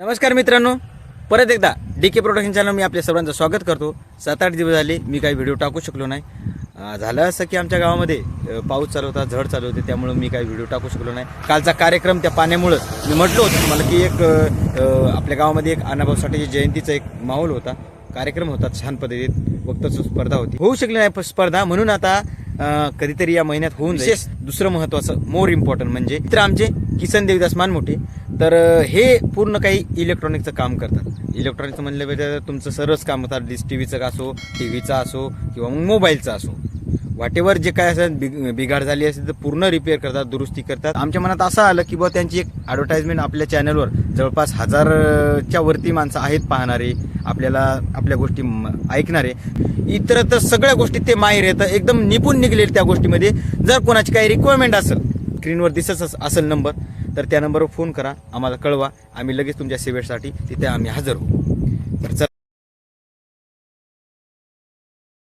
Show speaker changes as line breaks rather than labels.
नमस्कार मित्रांनो. परत एकदा डी के प्रोडक्शन चॅनल मी आपल्या सर्वांचं स्वागत करतो. सात आठ दिवस झाले मी काही व्हिडिओ टाकू शकलो नाही. झालं असं की आमच्या गावामध्ये पाऊस चालू होता झड चालू होते त्यामुळं मी काही व्हिडिओ टाकू शकलो नाही. कालचा कार्यक्रम त्या पाण्यामुळं मी म्हटलं होतं तुम्हाला की एक आपल्या गावामध्ये एक अण्णाभाऊ साठे जयंतीचा एक माहोल होता. कार्यक्रम होता छान पद्धतीत वक्तृत्व स्पर्धा होती. होऊ शकली नाही स्पर्धा म्हणून आता कधीतरी या महिन्यात होऊन विशेष दुसरं महत्वाचं मोर इम्पॉर्टंट म्हणजे तर आमचे किसन देविदास मानमोठे तर हे पूर्ण काही इलेक्ट्रॉनिकचं काम करतात. इलेक्ट्रॉनिकचं म्हणलं तर तुमचं सर्वच काम होतात. डिश टी व्हीचं असो टी व्हीचा असो किंवा मग मोबाईलचा असो. वाटेवर जे काय असेल बिग- बिघाड झाली असेल तर पूर्ण रिपेअर करतात दुरुस्ती करतात. आमच्या मनात असं आलं की बुवा त्यांची एक ॲडव्हर्टाइजमेंट आपल्या चॅनलवर जवळपास हजारच्या वरती माणसं आहेत पाहणारे आपल्याला आपल्या गोष्टी म- ऐकणारे. इतर तर सगळ्या गोष्टी ते माहीर येतं. एकदम निपुण निघले त्या गोष्टीमध्ये. जर कोणाची काही रिक्वायरमेंट असेल स्क्रीनवर दिसत असेल नंबर तर त्या नंबरवर फोन करा आम्हाला कळवा. आम्ही लगेच तुमच्या सेवेसाठी तिथे आम्ही हजर होऊ. तर चला.